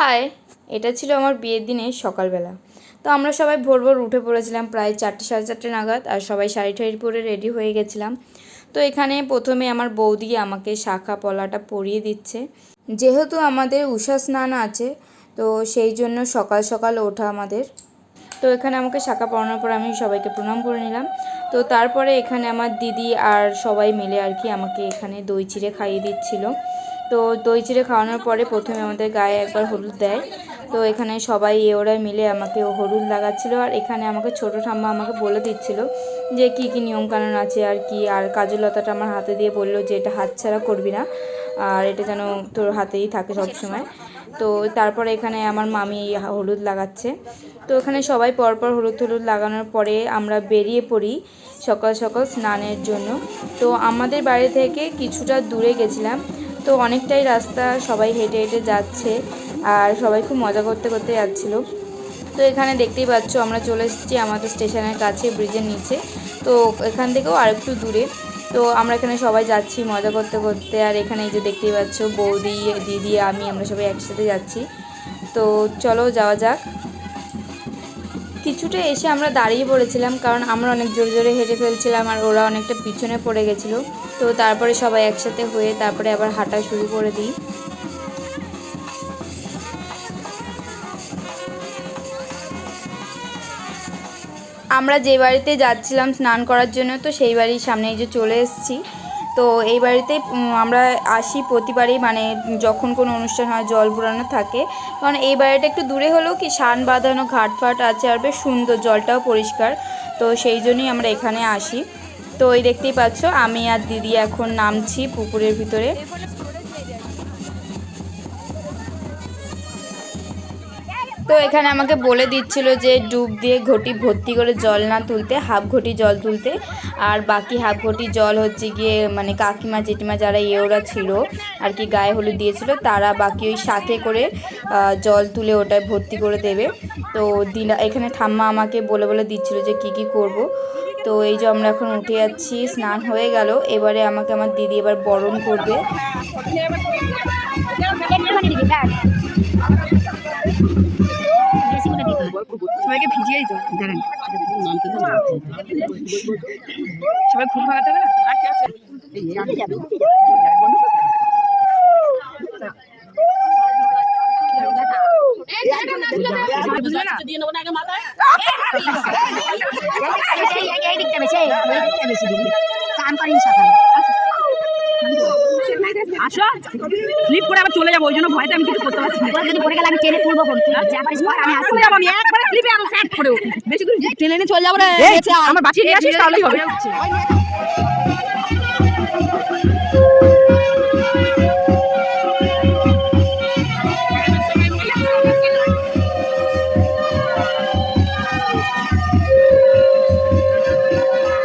High এটা ছিল আমার বিয়ের দিনে সকালবেলা। তো আমরা সবাই ভোর ভোর উঠে পড়েছিলাম প্রায় চারটে, সাড়ে চারটে নাগাদ আর সবাই শাড়ি টাড়ি পরে রেডি হয়ে গেছিলাম। তো এখানে প্রথমে আমার বৌদি আমাকে শাখা পলাটা পরিয়ে দিচ্ছে। যেহেতু আমাদের উষা স্নান আছে, তো সেই জন্য সকাল সকাল ওঠা আমাদের। তো এখানে আমাকে শাখা পরানোর পর আমি সবাইকে প্রণাম করে নিলাম। তো তারপরে এখানে আমার দিদি আর সবাই মিলে আর কি আমাকে এখানে দই চিড়ে খাইয়ে দিচ্ছিল। তো দই চিড়ে খাওয়ানোর পরে প্রথমে আমাদের গায়ে একবার হলুদ দেয়। তো এখানে সবাই এ ওরা মিলে আমাকে হলুদ লাগাচ্ছিল আর এখানে আমাকে ছোটো ঠাম্মা আমাকে বলে দিচ্ছিল যে কি কি নিয়মকানুন আছে আর কি, আর কাজলতাটা আমার হাতে দিয়ে বলল যে এটা হাত ছাড়া করবি না, আর এটা যেন তোর হাতেই থাকে সবসময় তো তারপরে এখানে আমার মামি হলুদ লাগাচ্ছে। তো এখানে সবাই পরপর হলুদ হলুদ লাগানোর পরে আমরা বেরিয়ে পড়ি সকাল সকাল স্নানের জন্য। তো আমাদের বাড়ি থেকে কিছুটা দূরে গেছিলাম। তো অনেকটাই রাস্তা, সবাই হেঁটে হেঁটে যাচ্ছে আর সবাই খুব মজা করতে করতে যাচ্ছিল। তো এখানে দেখতেই পাচ্ছ, আমরা চলে এসেছি আমাদের স্টেশনের কাছে, ব্রিজের নিচে। তো এখান থেকেও আরেকটু দূরে। তো আমরা এখানে সবাই যাচ্ছি মজা করতে করতে। আর এখানে এই যে দেখতেই পাচ্ছ, বৌদি, দিদি, আমি, আমরা সবাই একসাথে যাচ্ছি। তো চলো যাওয়া যাক। কিছুটা এসে আমরা দাঁড়িয়ে পড়েছিলাম, কারণ আমরা অনেক জোরে জোরে হেঁটে ফেলছিলাম আর ওরা অনেকটা পিছনে পড়ে গেছিল। তো তারপরে সবাই একসাথে হয়ে তারপরে আবার হাঁটা শুরু করে দিই। আমরা যে বাড়িতে যাচ্ছিলাম স্নান করার জন্য, তো সেই বাড়ির সামনে এই যে চলে এসেছি। তো এই বাড়িতে আমরা আসি প্রতিবারই মানে যখন কোনো অনুষ্ঠান হয়, জল বুড়ানো থাকে। কারণ এই বাড়িটা একটু দূরে হলেও কি সান বাঁধানো ঘাট ফাট আছে আর বেশ সুন্দর, জলটাও পরিষ্কার। তো সেই জন্যই আমরা এখানে আসি। তো ওই দেখতেই পাচ্ছ, আমি আর দিদি এখন নামছি পুকুরের ভিতরে। তো এখানে আমাকে বলে দিচ্ছিল যে ডুব দিয়ে ঘটি ভর্তি করে জল না তুলতে, হাফ ঘটি জল তুলতে। আর বাকি হাফ ঘটি জল হচ্ছে গিয়ে মানে কাকিমা, জেঠিমা যারা ইয়েওরা ছিল, আর কি গায়ে হলুদ দিয়েছিল, তারা বাকি ওই শাকে করে জল তুলে ওটায় ভর্তি করে দেবে। তো দিনা, এখানে ঠাম্মা আমাকে বলে বলে দিচ্ছিল যে কি কি করব। তো এই যে আমরা এখন উঠে যাচ্ছি স্নান হয়ে গেল এবারে আমাকে আমার দিদি এবার বরণ করবে সবাইকে ভিজিয়ে দিত দাঁড়ান সবাই ঘুম ভাঙাতে হবে না আর কি আছে বুঝলে না আসো স্লিপ করে আবার চলে যাব ওই জন্য ভয়তে আমি কিছু করতে পারছি না। চলে যাব আমি একবারে স্লিপে আরও স্যাট করেও বেশি দূর ট্রেনে চলে যাব রে আমার বাঁচিয়ে নিয়ে আসিস তাহলেই হবে।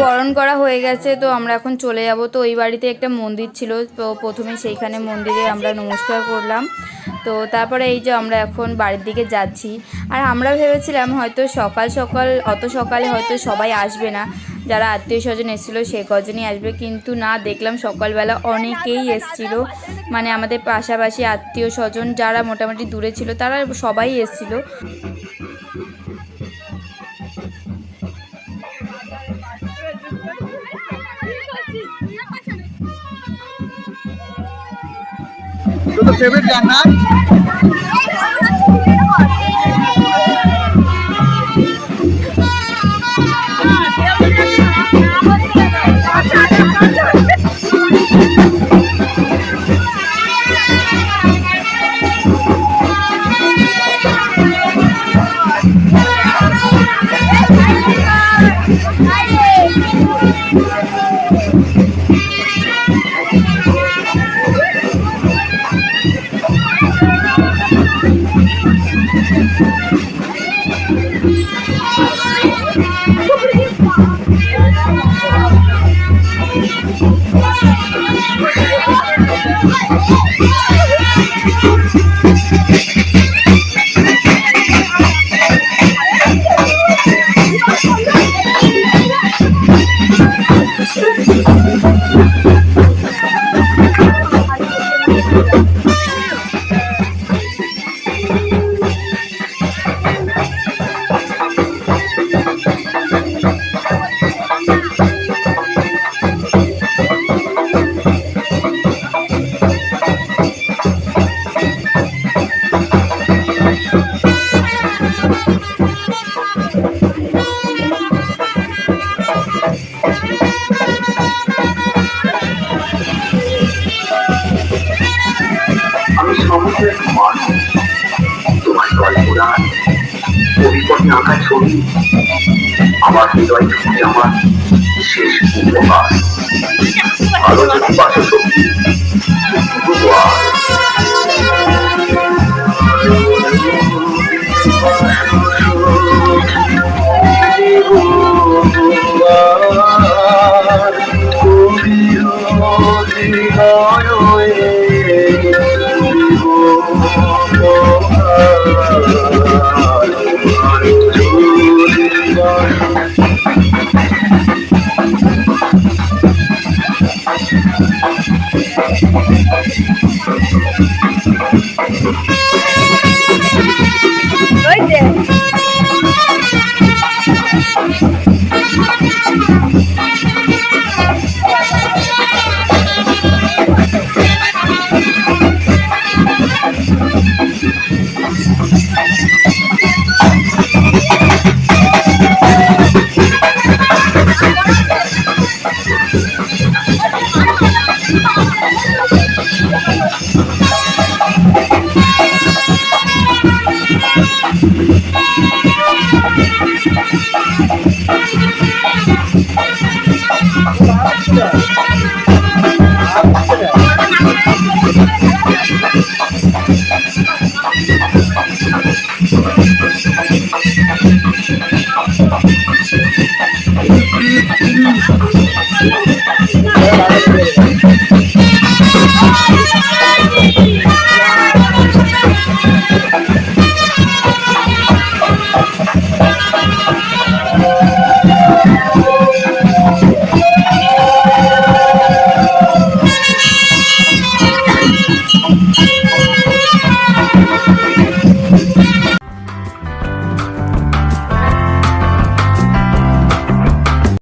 বরণ করা হয়ে গেছে, তো আমরা এখন চলে যাব। তো ওই বাড়িতে একটা মন্দির ছিল, তো প্রথমে সেইখানে মন্দিরে আমরা নমস্কার করলাম। তো তারপরে এই যে আমরা এখন বাড়ির দিকে যাচ্ছি। আর আমরা ভেবেছিলাম হয়তো সকাল সকাল, অত সকালে হয়তো সবাই আসবে না। যারা আত্মীয় স্বজন এসেছিল সে কজনই আসবে। কিন্তু না, দেখলাম সকালবেলা অনেকেই এসেছিল। মানে আমাদের পাশাপাশি আত্মীয় স্বজন যারা মোটামুটি দূরে ছিল, তারা সবাই এসেছিল। তো ফেভারিট গান না? পরিপথে আঁকা ছবি। আমার হৃদয় ছবি আমার শেষ উপহার। আলোচনা শক্তি উপহার